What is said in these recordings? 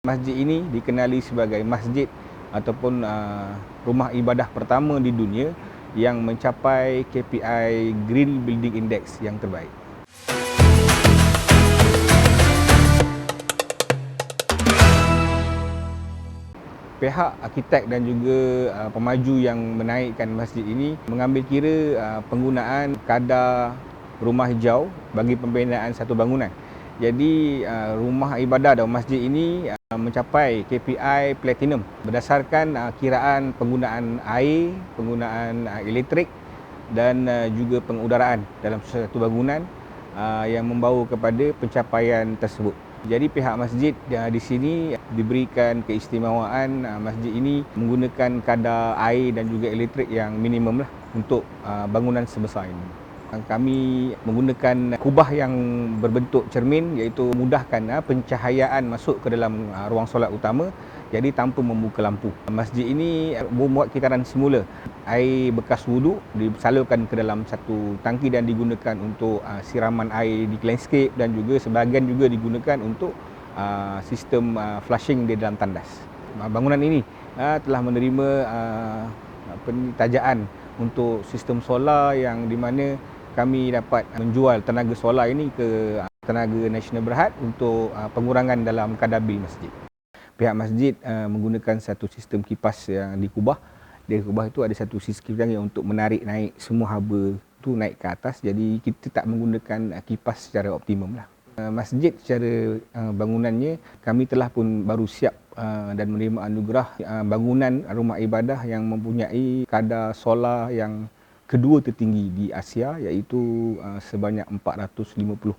Masjid ini dikenali sebagai masjid ataupun uh, rumah ibadah pertama di dunia yang mencapai KPI Green Building Index yang terbaik. Pihak arkitek dan juga uh, pemaju yang menaikkan masjid ini mengambil kira uh, penggunaan kadar rumah hijau bagi pembinaan satu bangunan. Jadi uh, rumah ibadah atau masjid ini uh, mencapai KPI Platinum berdasarkan uh, kiraan penggunaan air, penggunaan elektrik dan juga pengudaraan dalam satu bangunan yang membawa kepada pencapaian tersebut. Jadi pihak masjid di sini diberikan keistimewaan masjid ini menggunakan kadar air dan juga elektrik yang minimum lah untuk bangunan sebesar ini. Kami menggunakan kubah yang berbentuk cermin iaitu mudahkan pencahayaan masuk ke dalam ruang solat utama jadi tanpa membuka lampu. Masjid ini membuat kitaran semula. Air bekas wuduk disalurkan ke dalam satu tangki dan digunakan untuk siraman air di landscape dan juga sebahagian juga digunakan untuk sistem flushing di dalam tandas. Bangunan ini telah menerima pentajaan untuk sistem solar yang di mana kami dapat menjual tenaga solar ini ke ah, tenaga nasional berhad untuk ah, pengurangan dalam kadar bil masjid. Pihak masjid ah, menggunakan satu sistem kipas yang dikubah. Di kubah itu ada satu sistem yang untuk menarik naik semua haba itu naik ke atas. Jadi kita tak menggunakan kipas secara optimum lah. Masjid secara bangunannya kami telah pun baru siap dan menerima anugerah bangunan rumah ibadah yang mempunyai kadar solar yang kedua tertinggi di Asia iaitu uh, sebanyak 450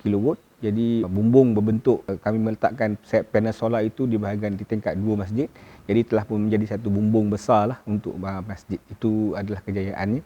kW. Jadi bumbung berbentuk uh, kami meletakkan set panel solar itu di bahagian di tingkat dua masjid. Jadi telah pun menjadi satu bumbung besar lah untuk uh, masjid. Itu adalah kejayaannya.